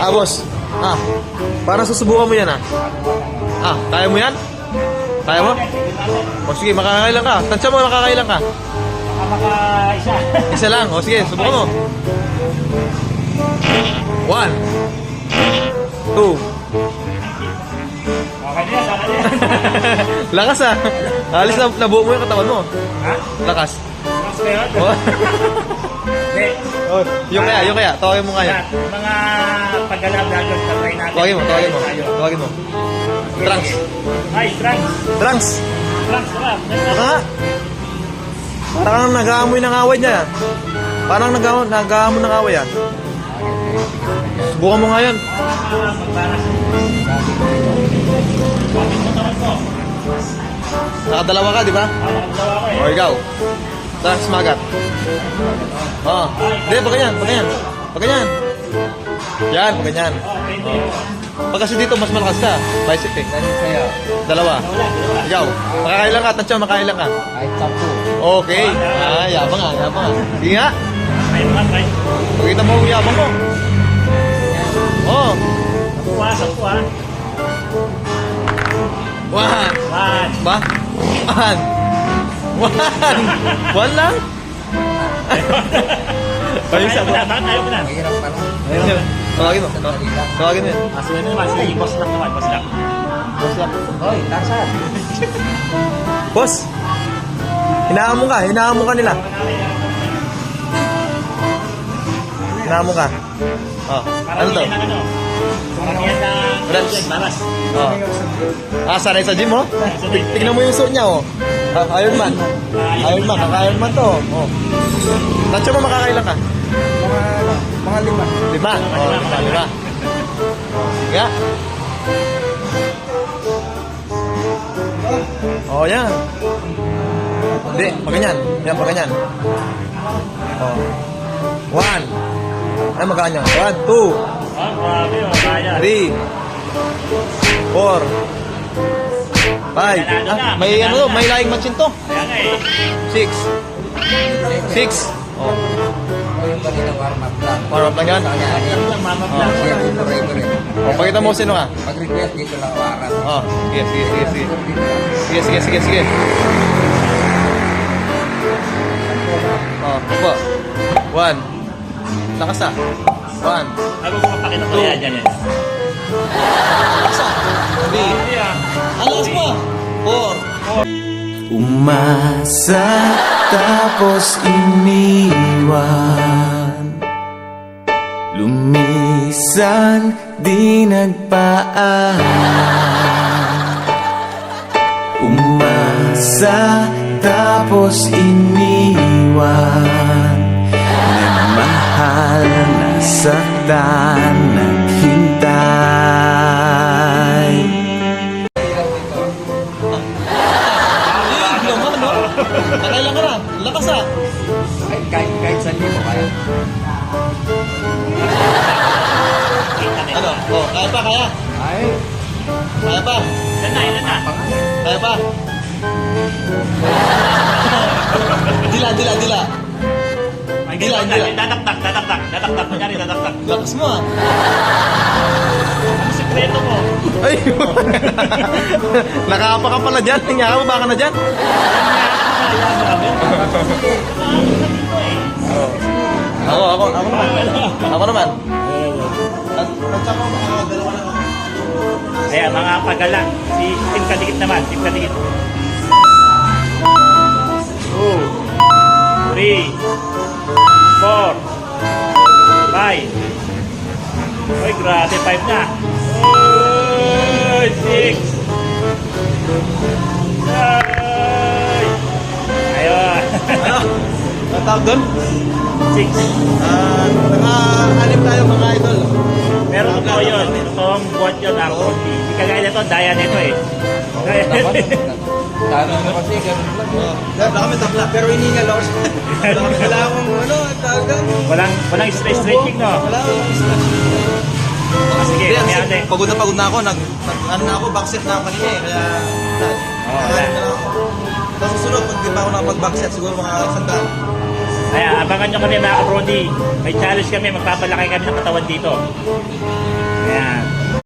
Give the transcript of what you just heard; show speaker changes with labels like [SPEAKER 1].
[SPEAKER 1] Ah, boss. Ah, parang susubukan mo yan ah. Ah, kaya mo yan? Kaya mo? O sige, makakailan ka. Tansya mo, makakailan ka.
[SPEAKER 2] Maka isa.
[SPEAKER 1] Isa lang. O sige, subukan mo. One. Two.
[SPEAKER 2] Okay na yan, sana na yan.
[SPEAKER 1] Lakas ah. Alis na, nabuo mo yung katawan mo.
[SPEAKER 2] Ha?
[SPEAKER 1] Lakas.
[SPEAKER 2] Mas kayo?
[SPEAKER 1] Oh. Oh. Yung kaya, yung kaya. Tawagin mo ngayon.
[SPEAKER 2] Yan, Mga paggalab natin, tatry natin.
[SPEAKER 1] Tawagin mo, tawagin mo. Tawagin mo. Trunks.
[SPEAKER 2] Ay, trunks.
[SPEAKER 1] Trunks.
[SPEAKER 2] Trunks, sarap.
[SPEAKER 1] Baka nga. Parang nag-aamoy ng away niya. Parang nag- nag-aamoy ng away ah. Subukan mo nga yan. Nakadalawa ka, di ba?
[SPEAKER 2] Ako, dalawa ko eh.
[SPEAKER 1] O ikaw. Trunks magat. Oo. Hindi, pag ganyan, pag ganyan. Pag ganyan. Yan, pag ganyan.
[SPEAKER 2] Oh.
[SPEAKER 1] Pag kasi dito, mas malakas ka. Bicep eh.
[SPEAKER 3] Sa'yo,
[SPEAKER 1] Dalawa. Ikaw. Makakailan ka. Tansya, makakailan ka.
[SPEAKER 3] kahit sampu.
[SPEAKER 1] Okay. Ah, yabang nga, yabang nga. Sige nga. Pakita mo ang yabang mo. Oh.
[SPEAKER 2] Sampu ha, sampu ha.
[SPEAKER 1] One.
[SPEAKER 2] One.
[SPEAKER 1] Ba? One. One. One lang?
[SPEAKER 2] Mo na, bakit ayaw mo na?
[SPEAKER 3] Mahirap pala.
[SPEAKER 1] Ayun. Tawagin mo. Tawagin mo yun.
[SPEAKER 2] Mas na naman, si boss lang naman, boss lang.
[SPEAKER 1] Boss lang.
[SPEAKER 3] Hoy, tasan.
[SPEAKER 1] Boss. Hinahamon ka. Hinahamon ka nila. Hinahamon ka. Oh. Ano to?
[SPEAKER 2] yan ang ano. Yan baras.
[SPEAKER 1] Oh. Ah, sanay sa gym, oh. Tig- Tignan mo yung suot niya, oh. Ah, Iron Man. Iron Man. Kaka-Iron Man to. Oh. Tansya mo makakailan ka?
[SPEAKER 3] Mga, mga lima.
[SPEAKER 1] Lima. Oh, lima, lima. Sige nga. Oh, yan. Hindi, pag ganyan. Yan, pag ganyan. Oh. One. Ay, magkanya. One, two,
[SPEAKER 2] Ah, grabe, oh, kaya.
[SPEAKER 1] three, four, five. Ah, may ano to, may laing matchin to.
[SPEAKER 2] Eh.
[SPEAKER 1] Six. Six. Oh,
[SPEAKER 3] warm up lang.
[SPEAKER 1] warm up lang yan. Oh. Oh, pakita mo sino ka.
[SPEAKER 3] Pag-request dito lang waran.
[SPEAKER 1] Oh, sige, sige, sige, sige. Sige, sige, sige, sige. Oh, po. One. Lakas ah. One.
[SPEAKER 2] Ano mo mapakita ko yan, yan.
[SPEAKER 1] Lakas ah. Three. Lakas pa. Four.
[SPEAKER 4] Umasa tapos iniwan Lumisan di nagpaalam Umasa tapos iniwan Nagmahal na saktan naghintay
[SPEAKER 1] Ano? Oh, kaya pa, kaya.
[SPEAKER 3] Ay,
[SPEAKER 1] Kaya pa.
[SPEAKER 2] Ilan na, ilan na.
[SPEAKER 1] Kaya pa. Dila, dila, dila.
[SPEAKER 2] Ay,
[SPEAKER 1] Dila,
[SPEAKER 2] ganyan
[SPEAKER 1] dila.
[SPEAKER 2] dadaktak. Dadaktak mo yan, dadaktak.
[SPEAKER 1] Lakas mo ah.
[SPEAKER 2] Ano sikreto mo?
[SPEAKER 1] Ay, nakapa ka pala dyan. Tingnan mo, baka na dyan. Ako, ako, ako naman. Ako naman.
[SPEAKER 2] Ayan, mga pagala. Si Tim Kadikit naman, Tim Kadikit. Two, three, four, five. Uy, grabe, five na. Uy, six. Ay. Ayun.
[SPEAKER 1] Ang tawag doon?
[SPEAKER 2] six.
[SPEAKER 1] Ah, naka-anim tayo mga idol.
[SPEAKER 2] Pero totoo yun. Totoong buwan yun, ako. Hindi kagaya nito, daya nito eh. Nito.
[SPEAKER 3] Dami mo kasi, ganun lang.
[SPEAKER 1] Oh, wala kami tabla, pero hiningal ako. Wala kami, wala akong, ano, tawag doon?
[SPEAKER 2] Walang, walang stress stretching, no?
[SPEAKER 1] Wala akong stress.
[SPEAKER 2] Ah, sige,
[SPEAKER 1] Hindi, kasi pagod na pagod na ako. Nag, nag ano na ako, backset na ako kanina eh. Kaya.
[SPEAKER 2] Oo, wala.
[SPEAKER 1] Na lang ako. Tapos susunod, pag di pa ako nakapag-backset, siguro mga sandaan.
[SPEAKER 2] Kaya abangan nyo kami mga kabrodi. May challenge kami, magpapalaki kami ng katawan dito.